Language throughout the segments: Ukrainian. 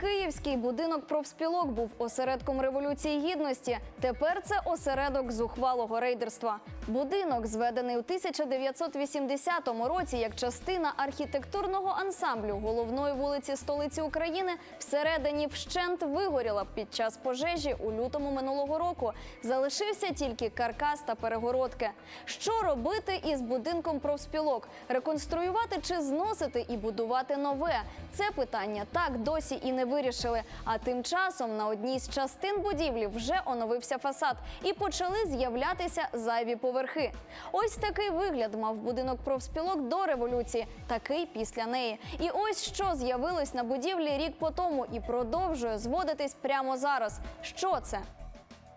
Київський будинок профспілок був осередком революції гідності. Тепер це осередок зухвалого рейдерства. Будинок, зведений у 1980 році як частина архітектурного ансамблю головної вулиці столиці України, всередині вщент вигоріла під час пожежі у лютому минулого року. Залишився тільки каркас та перегородки. Що робити із будинком профспілок? Реконструювати чи зносити і будувати нове? Це питання так досі і не вирішили. А тим часом на одній з частин будівлі вже оновився фасад і почали з'являтися зайві поверхи. Ось такий вигляд мав будинок профспілок до революції, такий після неї. І ось що з'явилось на будівлі рік по тому і продовжує зводитись прямо зараз. Що це?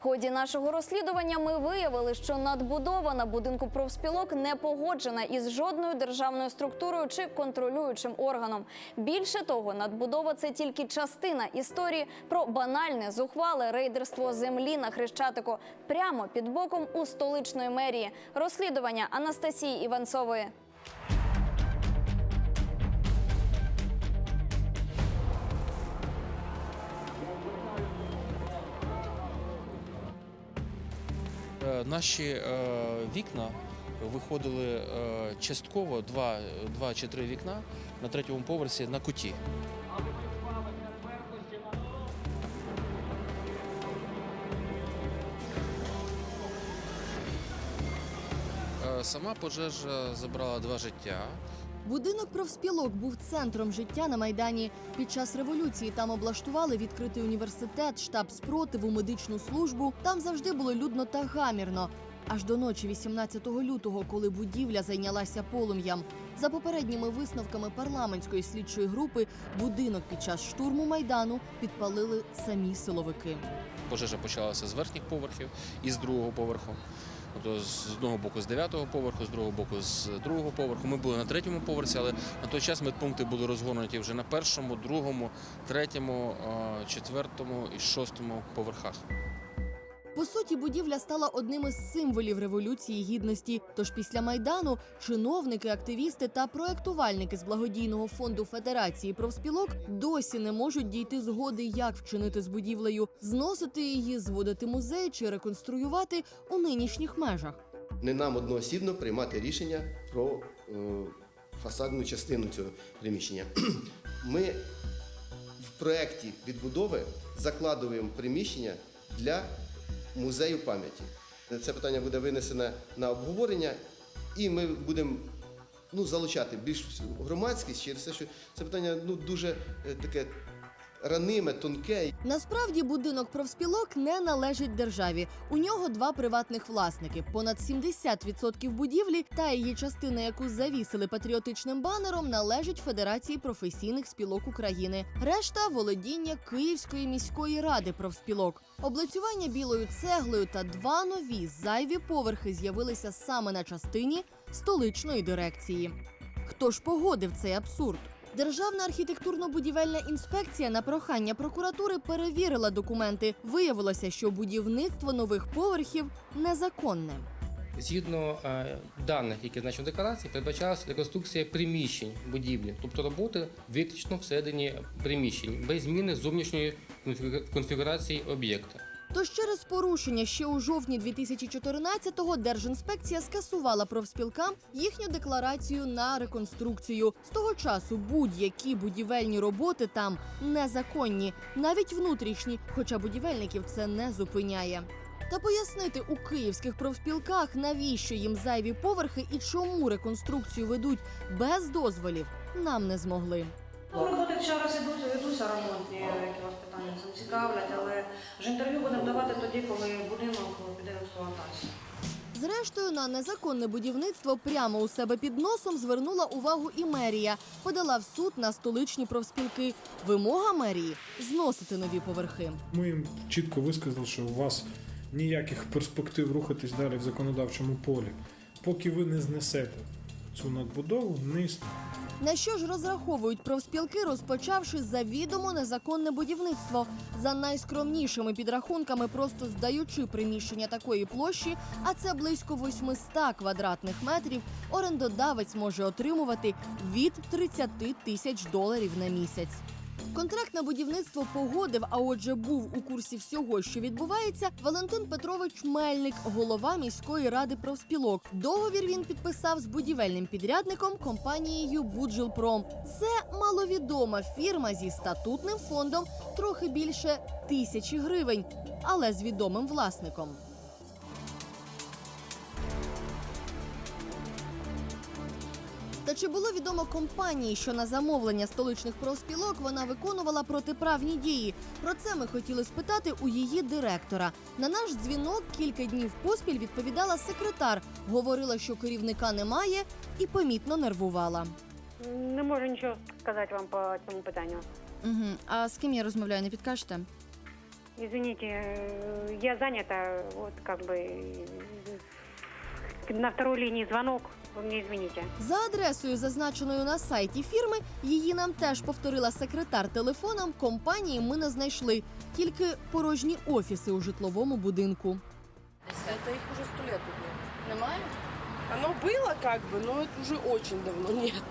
Ході нашого розслідування ми виявили, що надбудова на будинку профспілок не погоджена із жодною державною структурою чи контролюючим органом. Більше того, надбудова це тільки частина історії про банальне зухвале рейдерство землі на хрещатику прямо під боком у столичної мерії. Розслідування Анастасії Іванцової. Наші е, вікна виходили е, частково, два, два чи три вікна на третьому поверсі на куті. Е, Сама пожежа забрала два життя. Будинок профспілок був центром життя на майдані. Під час революції там облаштували відкритий університет, штаб спротиву, медичну службу. Там завжди було людно та гамірно. Аж до ночі 18 лютого, коли будівля зайнялася полум'ям. За попередніми висновками парламентської слідчої групи, будинок під час штурму майдану підпалили самі силовики. Пожежа почалася з верхніх поверхів і з другого поверху. Тобто з одного боку з дев'ятого поверху, з другого боку з другого поверху. Ми були на третьому поверсі, але на той час медпункти були розгорнуті вже на першому, другому, третьому, четвертому і шостому поверхах. По суті, будівля стала одним із символів революції гідності. Тож після майдану чиновники, активісти та проектувальники з благодійного фонду Федерації профспілок досі не можуть дійти згоди, як вчинити з будівлею, зносити її, зводити музей чи реконструювати у нинішніх межах. не нам одноосібно приймати рішення про е, фасадну частину цього приміщення. Ми в проєкті відбудови закладуємо приміщення для музею пам'яті. Це питання буде винесено на обговорення, і ми будемо ну, залучати більш громадськість через те, що це питання ну, дуже е, таке раниме, тонке. Насправді будинок профспілок не належить державі. У нього два приватних власники. Понад 70% будівлі та її частина, яку завісили патріотичним банером, належить Федерації професійних спілок України. Решта володіння Київської міської ради профспілок. Облицювання білою цеглою та два нові зайві поверхи з'явилися саме на частині столичної дирекції. Хто ж погодив цей абсурд? Державна архітектурно-будівельна інспекція на прохання прокуратури перевірила документи. Виявилося, що будівництво нових поверхів незаконне. Згідно е, даних, які значені в декларації, передбачалася реконструкція приміщень будівлі, тобто роботи виключно всередині приміщень, без зміни зовнішньої конфігу- конфігурації об'єкта. Тож через порушення ще у жовтні 2014-го Держінспекція скасувала профспілкам їхню декларацію на реконструкцію. З того часу будь-які будівельні роботи там незаконні, навіть внутрішні, хоча будівельників це не зупиняє. Та пояснити у київських профспілках, навіщо їм зайві поверхи і чому реконструкцію ведуть без дозволів, нам не змогли. Ну, роботи зараз ідуть, ведуться ремонтні, які вас питання це цікавлять, але ж інтерв'ю будемо давати тоді, коли будинок піде в експлуатацію. Зрештою, на незаконне будівництво прямо у себе під носом звернула увагу і мерія. Подала в суд на столичні профспілки. Вимога мерії зносити нові поверхи. Ми їм чітко висказали, що у вас ніяких перспектив рухатись далі в законодавчому полі, поки ви не знесете цю надбудову, не існує. На що ж розраховують профспілки, розпочавши завідомо незаконне будівництво? За найскромнішими підрахунками, просто здаючи приміщення такої площі, а це близько 800 квадратних метрів, орендодавець може отримувати від 30 тисяч доларів на місяць. Контракт на будівництво погодив, а отже, був у курсі всього, що відбувається. Валентин Петрович Мельник, голова міської ради профспілок. Договір він підписав з будівельним підрядником компанією Буджилпром. Це маловідома фірма зі статутним фондом трохи більше тисячі гривень, але з відомим власником. Та чи було відомо компанії, що на замовлення столичних профспілок вона виконувала протиправні дії? Про це ми хотіли спитати у її директора. На наш дзвінок кілька днів поспіль відповідала секретар, говорила, що керівника немає, і помітно нервувала. Не можу нічого сказати вам по цьому питанню. Угу. А з ким я розмовляю, не підкажете? Извините, э, я занята, вот как бы э, на второй линии звонок, вы мне извините. За адресою, зазначеною на сайті фірми, її нам теж повторила секретар телефоном. Компанії ми не знайшли, тільки порожні офіси у житловому будинку. Это их уже сто лет тут нет. Немає? Оно было как бы, но это уже очень давно нет.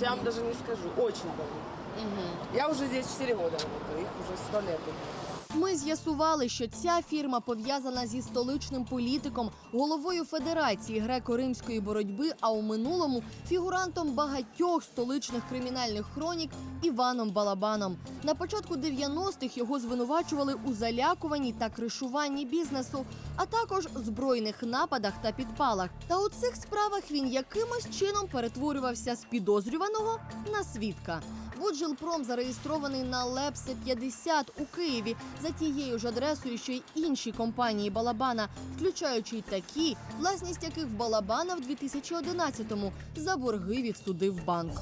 Я вам даже не скажу, очень давно. Я уже здесь 4 года работаю, их уже сто лет тут нет. Ми з'ясували, що ця фірма пов'язана зі столичним політиком, головою Федерації греко-римської боротьби, а у минулому фігурантом багатьох столичних кримінальних хронік Іваном Балабаном. На початку 90-х його звинувачували у залякуванні та кришуванні бізнесу, а також збройних нападах та підпалах. Та у цих справах він якимось чином перетворювався з підозрюваного на свідка. Буджилпром зареєстрований на Лепсе 50 у Києві за тією ж адресою, що й інші компанії Балабана, включаючи й такі, власність яких Балабана в 2011-му за борги відсудив банк.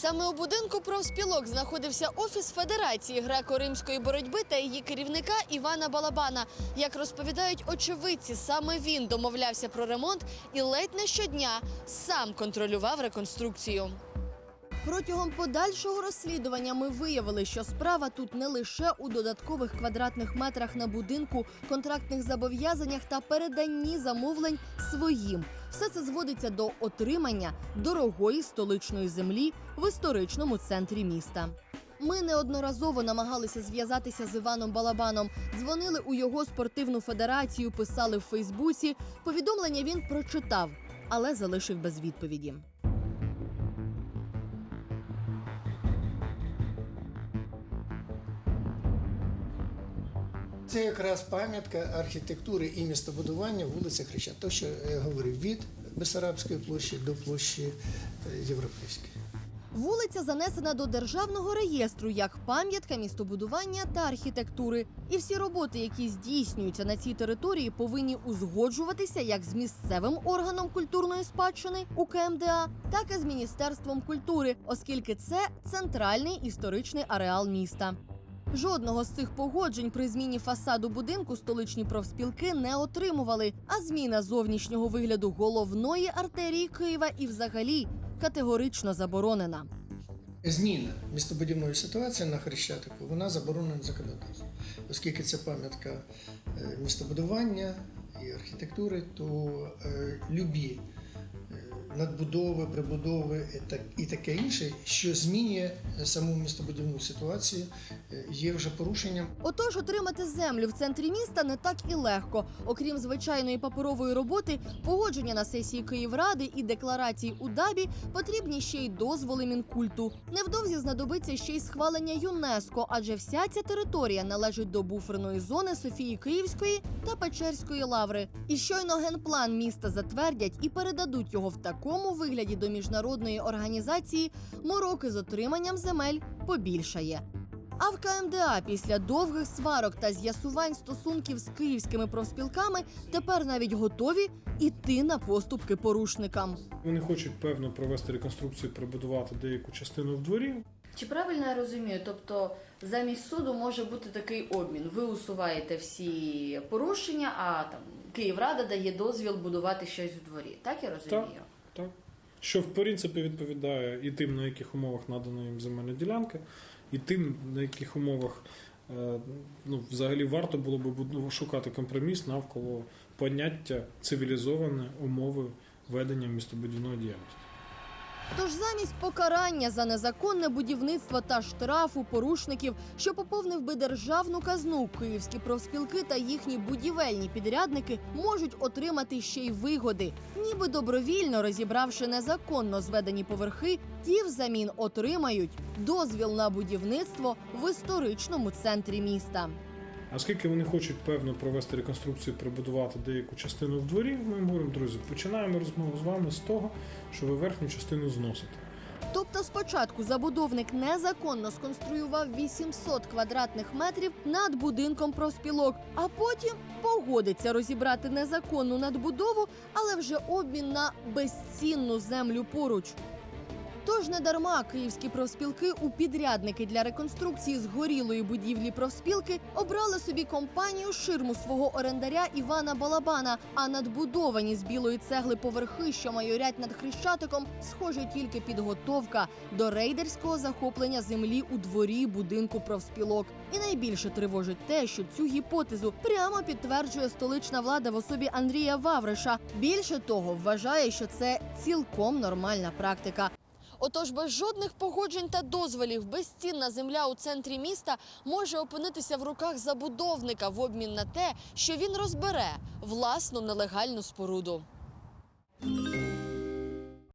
Саме у будинку профспілок знаходився офіс Федерації греко-римської боротьби та її керівника Івана Балабана. Як розповідають очевидці, саме він домовлявся про ремонт і ледь не щодня сам контролював реконструкцію. Протягом подальшого розслідування ми виявили, що справа тут не лише у додаткових квадратних метрах на будинку, контрактних зобов'язаннях та переданні замовлень своїм. Все це зводиться до отримання дорогої столичної землі в історичному центрі міста. Ми неодноразово намагалися зв'язатися з Іваном Балабаном, дзвонили у його спортивну федерацію, писали в Фейсбуці. Повідомлення він прочитав, але залишив без відповіді. Це якраз пам'ятка архітектури і містобудування вулиця Хреща. То, що я говорив, від Бесарабської площі до площі е, Європейської. Вулиця занесена до державного реєстру як пам'ятка містобудування та архітектури. І всі роботи, які здійснюються на цій території, повинні узгоджуватися як з місцевим органом культурної спадщини УКМДА, так і з міністерством культури, оскільки це центральний історичний ареал міста. Жодного з цих погоджень при зміні фасаду будинку столичні профспілки не отримували. А зміна зовнішнього вигляду головної артерії Києва і взагалі категорично заборонена. Зміна містобудівної ситуації на Хрещатику вона заборонена законодавством, оскільки це пам'ятка е, містобудування і архітектури, то е, любі надбудови, прибудови і так- і таке інше, що змінює саму містобудівну ситуацію, е, є вже порушенням Отож, отримати землю в центрі міста не так і легко. Окрім звичайної паперової роботи, погодження на сесії Київради і декларацій у ДАБі потрібні ще й дозволи мінкульту. Невдовзі знадобиться ще й схвалення ЮНЕСКО, адже вся ця територія належить до буферної зони Софії Київської та Печерської лаври. І щойно генплан міста затвердять і передадуть його в такому вигляді до міжнародної організації, мороки з отриманням земель побільшає. А в КМДА після довгих сварок та з'ясувань стосунків з київськими профспілками тепер навіть готові іти на поступки порушникам. Вони хочуть певно провести реконструкцію, прибудувати деяку частину в дворі. Чи правильно я розумію? Тобто замість суду може бути такий обмін. Ви усуваєте всі порушення, а там Київрада дає дозвіл будувати щось в дворі. Так я розумію? Так. Що в принципі відповідає і тим, на яких умовах надана їм земельна ділянка, і тим, на яких умовах е, ну, взагалі варто було б буду- шукати компроміс навколо поняття цивілізовані умови ведення містобудівної діяльності. Тож замість покарання за незаконне будівництво та штрафу порушників, що поповнив би державну казну, київські профспілки та їхні будівельні підрядники можуть отримати ще й вигоди, ніби добровільно розібравши незаконно зведені поверхи, ті взамін отримають дозвіл на будівництво в історичному центрі міста. Оскільки вони хочуть певно провести реконструкцію, прибудувати деяку частину в дворі, ми говоримо, друзі, починаємо розмову з вами з того, що ви верхню частину зносите. Тобто спочатку забудовник незаконно сконструював 800 квадратних метрів над будинком профспілок, а потім погодиться розібрати незаконну надбудову, але вже обмін на безцінну землю поруч. Тож не дарма київські профспілки у підрядники для реконструкції згорілої будівлі профспілки обрали собі компанію ширму свого орендаря Івана Балабана. А надбудовані з білої цегли поверхи, що майорять над хрещатиком, схоже тільки підготовка до рейдерського захоплення землі у дворі будинку профспілок. І найбільше тривожить те, що цю гіпотезу прямо підтверджує столична влада в особі Андрія Вавриша. Більше того, вважає, що це цілком нормальна практика. Отож, без жодних погоджень та дозволів безцінна земля у центрі міста може опинитися в руках забудовника в обмін на те, що він розбере власну нелегальну споруду.